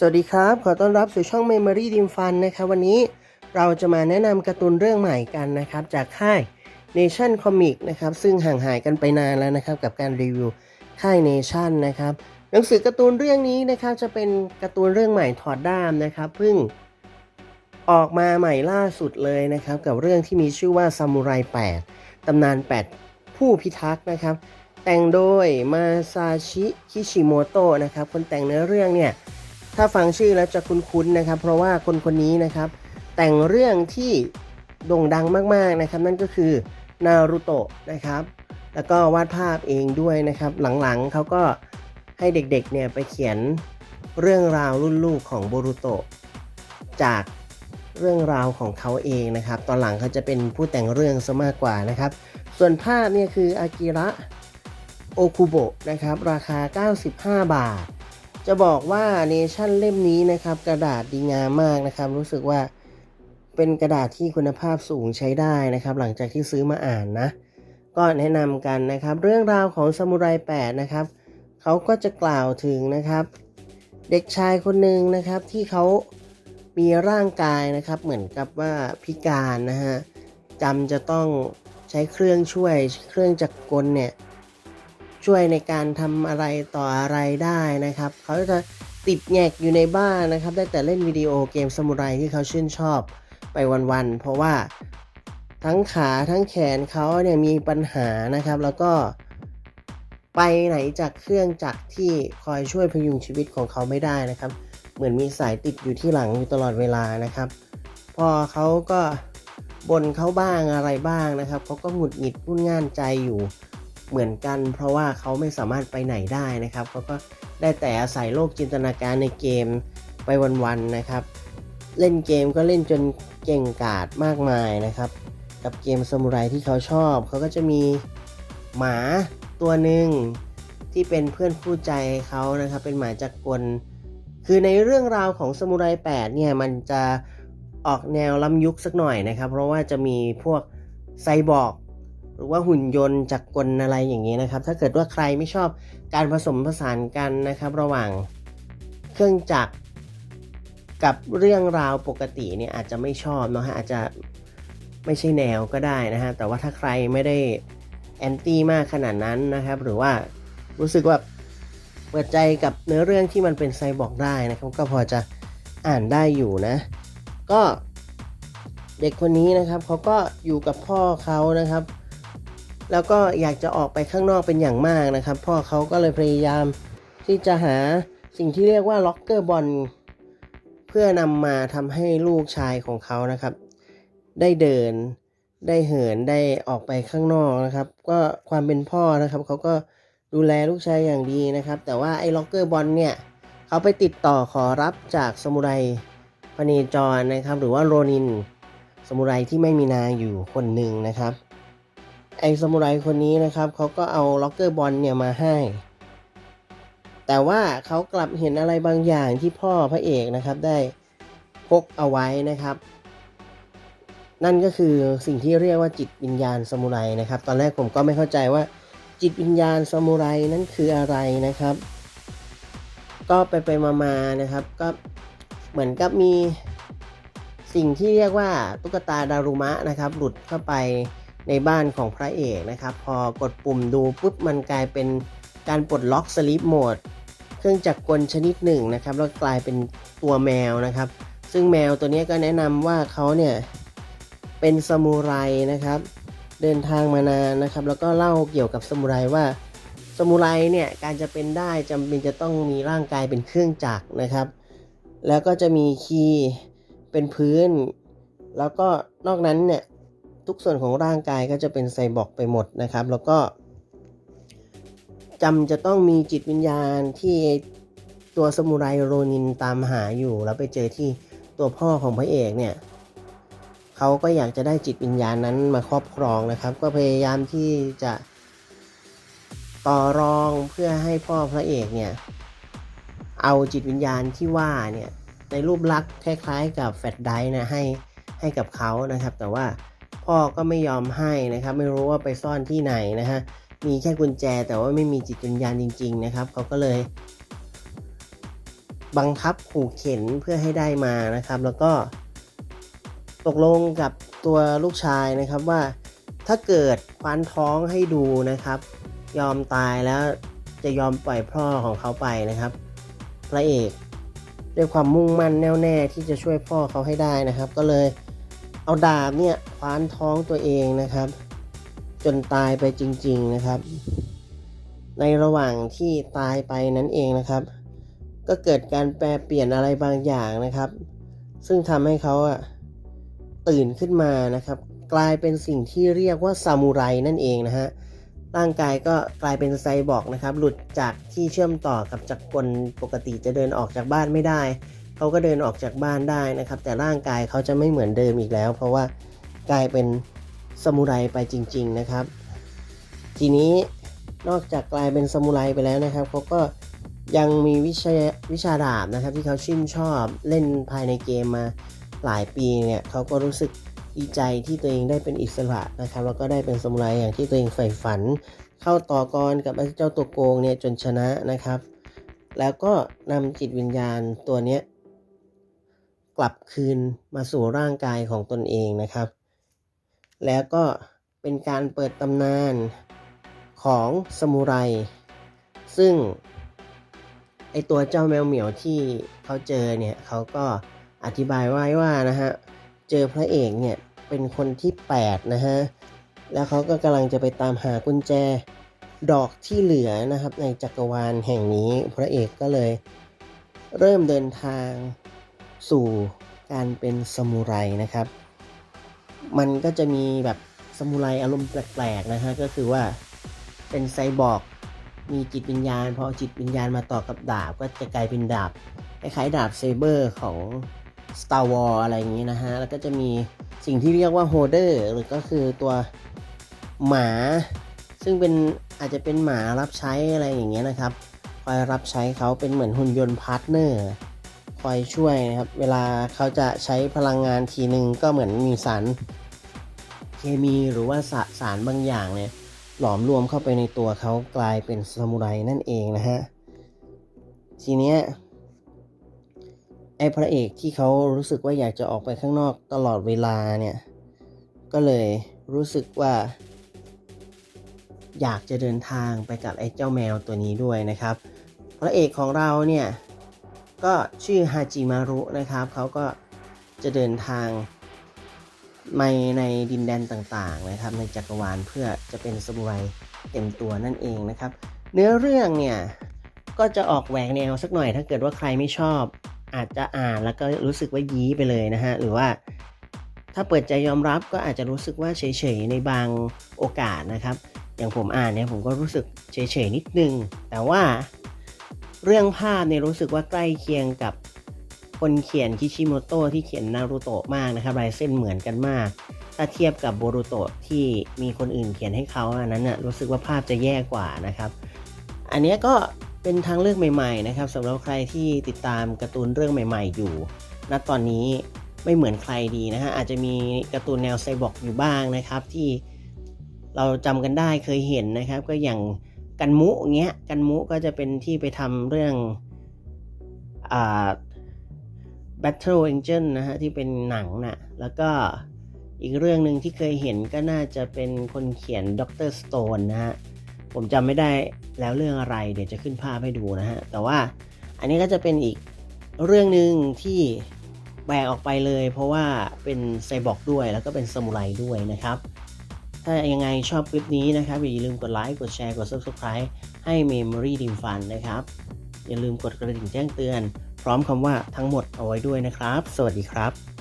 สวัสดีครับ ขอต้อนรับสู่ช่อง Memory d i m Fun นะครับ วันนี้เราจะมาแนะนำการ์ตูนเรื่องใหม่กันนะครับ จากค่าย Nation Comic นะครับ ซึ่งห่างหายกันไปนานแล้วนะครับ กับการรีวิวค่าย Nation นะครับ หนังสือการ์ตูนเรื่องนี้นะครับ จะเป็นการ์ตูนเรื่องใหม่ถอดด้ามนะครับเพิ่งออกมาใหม่ล่าสุดเลยนะครับ กับเรื่องที่มีชื่อว่าซามูไร8ตำนาน 8 ผู้พิทักษ์นะครับ แต่งโดยมาซาชิคิชิโมโตะนะครับ คนแต่งเนื้อเรื่องเนี่ย ถ้าฟังชื่อแล้วจะคุ้นๆนะครับ เพราะว่าคนคนนี้นะครับ แต่งเรื่องที่โด่งดังมากๆนะครับ นั่นก็คือนารูโตะนะครับ แล้วก็วาดภาพเองด้วยนะครับ หลังๆเขาก็ให้เด็กๆเนี่ยไปเขียนเรื่องราวรุ่นลูกของโบรูโตะจากเรื่องราวของเขาเองนะครับ ตอนหลังเขาจะเป็นผู้แต่งเรื่องซะมากกว่านะครับ ส่วนภาพเนี่ยคืออากิระโอคุโบะนะครับ ราคา 95 บาท จะบอกว่าเนชั่นเล่มนี้นะครับ กระดาษดีงามมากนะครับ รู้สึกว่าเป็นกระดาษที่คุณภาพสูงใช้ได้นะครับ หลังจากที่ซื้อมาอ่านนะ ก็แนะนำกันนะครับ เรื่องราวของซามูไร8นะครับเขาก็จะกล่าวถึงนะครับ เด็กชายคนหนึ่งนะครับที่เขามีร่างกายนะครับเหมือนกับว่าพิการนะฮะจำจะต้องใช้เครื่องช่วยเครื่องจักรกลเนี่ย ช่วยในการทำอะไรต่ออะไรได้นะครับ เขาจะติดแงกอยู่ในบ้านนะครับ ได้แต่เล่นวิดีโอเกมสมุไรที่เขาชื่นชอบไปวันๆ เพราะว่าทั้งขาทั้งแขนเขาเนี่ยมีปัญหานะครับ แล้วก็ไปไหนจากเครื่องจักรที่คอยช่วยพยุงชีวิตของเขาไม่ได้นะครับ เหมือนมีสายติดอยู่ที่หลังอยู่ตลอดเวลานะครับ พอเขาก็บ่นเขาบ้างอะไรบ้างนะครับเขาก็หงุดหงิดพุ่นง่านใจอยู่ เหมือนกัน เพราะว่าเขาไม่สามารถไปไหนได้นะครับเขาก็ได้แต่อาศัยโลกจินตนาการในเกมไปวันๆนะครับ เล่นเกมก็เล่นจนเก่งกาจมากมายนะครับ กับเกมสมุไรที่เขาชอบ เขาก็จะมีหมาตัวหนึ่งที่เป็นเพื่อนคู่ใจเขานะครับ เป็นหมาจักรกลคือในเรื่องราวของสมุไร8เนี่ยมันจะออกแนวล้ำยุคสักหน่อยนะครับ เพราะว่าจะมีพวกไซบอร์ก หรือว่าหุ่นยนต์จักรกลอะไรอย่างนี้นะครับ ถ้าเกิดว่าใครไม่ชอบการผสมผสานกันนะครับ ระหว่างเครื่องจักรกับเรื่องราวปกติเนี่ยอาจจะไม่ชอบเนาะฮะอาจจะไม่ใช่แนวก็ได้นะฮะแต่ว่าถ้าใครไม่ได้แอนตี้มากขนาดนั้นนะครับ หรือว่ารู้สึกว่าเปิดใจกับเนื้อเรื่องที่มันเป็นไซบอร์กได้นะครับก็พอจะอ่านได้อยู่นะ ก็เด็กคนนี้นะครับเขาก็อยู่กับพ่อเขานะครับ แล้วก็อยากจะออกไปข้างนอกเป็นอย่างมากนะครับ พ่อเขาก็เลยพยายามที่จะหาสิ่งที่เรียกว่าล็อกเกอร์บอลเพื่อนำมาทำให้ลูกชายของเขานะครับ ได้เดินได้เหินได้ออกไปข้างนอกนะครับ ก็ความเป็นพ่อนะครับเขาก็ดูแลลูกชายอย่างดีนะครับ แต่ว่าไอ้ล็อกเกอร์บอลเนี่ยเขาไปติดต่อขอรับจากสมุไรพเนจรนะครับ หรือว่าโรนินสมุไรที่ไม่มีนางอยู่คนหนึ่งนะครับ ไอ้สมุไรคนนี้นะครับเขาก็เอาล็อกเกอร์บอลเนี่ยมาให้ แต่ว่าเขากลับเห็นอะไรบางอย่างที่พ่อพระเอกนะครับได้พกเอาไว้นะครับ นั่นก็คือสิ่งที่เรียกว่าจิตวิญญาณสมุไรนะครับ ตอนแรกผมก็ไม่เข้าใจว่าจิตวิญญาณสมุไรนั่นคืออะไรนะครับ ก็ไปไปมามาๆนะครับ ก็เหมือนกับมีสิ่งที่เรียกว่าตุ๊กตาดารุมะนะครับ หลุดเข้าไป ในบ้านของพระเอกนะครับ พอกดปุ่มดูปุ๊บมันกลายเป็นการปลดล็อกสลิปโหมดเครื่องจักรกลชนิดหนึ่งนะครับ แล้วกลายเป็นตัวแมวนะครับ ซึ่งแมวตัวนี้ก็แนะนำว่าเขาเนี่ยเป็นซามูไรนะครับ เดินทางมานานนะครับ แล้วก็เล่าเกี่ยวกับซามูไรว่าซามูไรเนี่ยการจะเป็นได้จำเป็นจะต้องมีร่างกายเป็นเครื่องจักรนะครับ แล้วก็จะมีคีย์เป็นพื้น แล้วก็นอกนั้นเนี่ย ทุกส่วนของร่างกายก็จะเป็นไซบอร์กไปหมดนะครับ แล้วก็จำจะต้องมีจิตวิญญาณที่ตัวสมุไรโรนินตามหาอยู่ แล้วไปเจอที่ตัวพ่อของพระเอกเนี่ยเขาก็อยากจะได้จิตวิญญาณนั้นมาครอบครองนะครับ ก็พยายามที่จะต่อรองเพื่อให้พ่อพระเอกเนี่ยเอาจิตวิญญาณที่ว่าเนี่ยในรูปลักษณ์คล้ายๆ กับแฟลชไดนะให้ให้กับเขานะครับ แต่ว่า พ่อก็ไม่ยอมให้นะครับ ไม่รู้ว่าไปซ่อนที่ไหนนะฮะ มีแค่กุญแจแต่ว่าไม่มีจิตวิญญาณจริง ๆ นะครับ เขาก็เลย บังคับขู่เข็นเพื่อให้ได้มานะครับ แล้วก็ ตกลงกับตัวลูกชายนะครับว่าถ้าเกิดคว้านท้องให้ดูนะครับ ยอมตายแล้วจะยอมปล่อยพ่อของเขาไปนะครับ พระเอกด้วยความมุ่งมั่นแน่วแน่ที่จะช่วยพ่อเขาให้ได้นะครับ ก็เลย เอาดาบเนี่ยคว้านท้องตัวเองนะครับ จนตายไปจริง ๆนะครับ ในระหว่างที่ตายไปนั้นเองนะครับ ก็เกิดการแปลเปลี่ยนอะไรบางอย่างนะครับ ซึ่งทำให้เขาอะตื่นขึ้นมานะครับ กลายเป็นสิ่งที่เรียกว่าซามูไรนั่นเองนะฮะร่างกายก็กลายเป็นไซบอร์กนะครับ หลุดจากที่เชื่อมต่อกับจักรกลปกติจะเดินออกจากบ้านไม่ได้ เขาก็เดินออกจากบ้านได้นะครับ แต่ร่างกายเขาจะไม่เหมือนเดิมอีกแล้ว เพราะว่ากลายเป็นซามูไรไปจริง ๆนะครับ ทีนี้นอกจากกลายเป็นซามูไรไปแล้วนะครับเขาก็ยังมีวิชาวิชาดาบนะครับ ที่เขาชื่นชอบเล่นภายในเกมมาหลายปีเนี่ยเขาก็รู้สึกดีใจที่ตัวเองได้เป็นอิสระนะครับ แล้วก็ได้เป็นซามูไรอย่างที่ตัวเองใฝ่ฝัน เข้าต่อกรกับไอ้เจ้าตัวโกงเนี่ยจนชนะนะครับ แล้วก็นำจิตวิญญาณตัวเนี้ย กลับคืนมาสู่ร่างกายของตนเองนะครับ แล้วก็เป็นการเปิดตำนานของสมุไร ซึ่งไอตัวเจ้าแมวเหมียวที่เขาเจอเนี่ยเขาก็อธิบายไว้ว่านะฮะเจอพระเอกเนี่ยเป็นคนที่ 8 นะฮะ แล้วเขาก็กำลังจะไปตามหากุญแจดอกที่เหลือนะครับในจักรวาลแห่งนี้พระเอกก็เลย เริ่มเดินทาง สู่การเป็นสมุไรนะครับ มันก็จะมีแบบสมุไรอารมณ์แปลกๆนะฮะก็คือว่าเป็นไซบอร์กมีจิตวิญญาณพอจิตวิญญาณมาต่อกับดาบก็จะกลายเป็นดาบคล้ายๆดาบเซเบอร์ของ Star War อะไรอย่างนี้นะฮะ แล้วก็จะมีสิ่งที่เรียกว่าโฮเดอร์หรือก็คือตัวหมา ซึ่งเป็นอาจจะเป็นหมารับใช้อะไรอย่างเงี้ยนะครับ คอยรับใช้เขาเป็นเหมือนหุ่นยนต์พาร์ทเนอร์ คอยช่วยนะครับ เวลาเขาจะใช้พลังงานทีหนึ่งก็เหมือนมีสารเคมีหรือว่าสาสารบางอย่างเนี่ยหลอมรวมเข้าไปในตัวเขากลายเป็นซามูไรนั่นเองนะฮะ ทีเนี้ยไอ้พระเอกที่เขารู้สึกว่าอยากจะออกไปข้างนอกตลอดเวลาเนี่ย ก็เลยรู้สึกว่า อยากจะเดินทางไปกับไอ้เจ้าแมวตัวนี้ด้วยนะครับ พระเอกของเราเนี่ย ก็ชื่อฮาจิมารุนะครับ เขาก็จะเดินทางไปในดินแดนต่างๆนะครับ ในจักรวาลเพื่อจะเป็นสมุไรเต็มตัวนั่นเองนะครับ เนื้อเรื่องเนี่ยก็จะออกแหวกแนวสักหน่อยถ้าเกิดว่าใครไม่ชอบ อาจจะอ่านแล้วก็รู้สึกว่ายี้ไปเลยนะฮะ หรือว่าถ้าเปิดใจยอมรับก็อาจจะรู้สึกว่าเฉยๆในบางโอกาสนะครับ อย่างผมอ่านเนี่ยผมก็รู้สึกเฉยๆนิดนึง แต่ว่า เรื่องภาพเนี่ยรู้สึกว่าใกล้เคียงกับคนเขียนคิชิโมโตะที่เขียนนารูโตะมากนะครับลายเส้นเหมือนกันมาก ถ้าเทียบกับโบรูโตะที่มีคนอื่นเขียนให้เขาอันนั้นน่ะรู้สึกว่าภาพจะแย่กว่านะครับ อันนี้ก็เป็นทางเลือกใหม่ๆนะครับสำหรับใครที่ติดตามการ์ตูนเรื่องใหม่ ๆ อยู่ ณตอนนี้ไม่เหมือนใครดีนะฮะอาจจะมีการ์ตูนแนวไซบอร์กอยู่บ้างนะครับที่เราจำกันได้เคยเห็นนะครับ ก็อย่าง กันมุเงี้ยกันมุก็จะเป็นที่ไปทำเรื่องอ่า Battle Angel นะฮะ ที่เป็นหนังนะ่ะ แล้วก็อีกเรื่องหนึ่งที่เคยเห็นก็น่าจะเป็นคนเขียน Doctor Stone นะฮะ ผมจำไม่ได้แล้วเรื่องอะไร เดี๋ยวจะขึ้นภาพให้ดูนะฮะ แต่ว่าอันนี้ก็จะเป็นอีกเรื่องหนึ่งที่แบกออกไปเลย เพราะว่าเป็นไซบอร์กด้วยแล้วก็เป็นซามูไรด้วยนะครับ ถ้ายังไงชอบคลิปนี้นะครับอย่าลืมกดไลค์กดแชร์กด Subscribe ให้ Memory d i m Fun นะครับ อย่าลืมกดกระดิ่งแจ้งเตือน พร้อมคำว่าทั้งหมดเอาไว้ด้วยนะครับ สวัสดีครับ